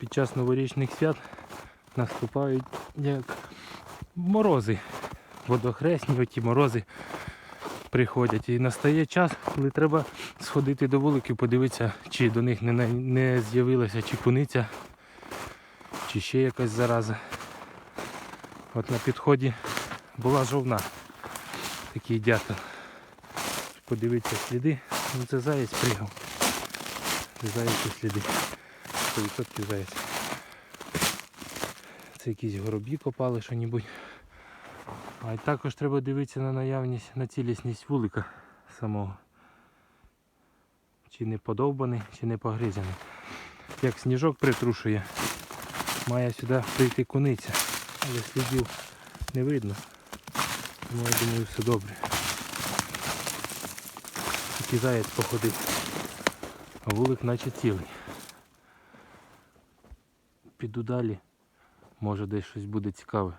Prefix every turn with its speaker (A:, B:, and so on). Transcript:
A: під час новорічних свят наступають як морози. Водохресні оті морози приходять. І настає час, коли треба сходити до вуликів, подивитися, чи до них не, не з'явилася чи чи ще якась зараза. От на підході була жовна. Такий дятел. Подивитися сліди. Ну це заєць пригав. Це заєці сліди. 100% заєць. Це якісь горобі копали що-небудь. А й також треба дивитися на наявність, на цілісність вулика самого. Чи не подовбаний, чи не погризаний. Як сніжок притрушує, має сюди прийти куниця, але слідів не видно. Тому я думаю все добре. Тільки заяць походив. А вулик наче цілий. Піду далі. Може десь щось буде цікаве.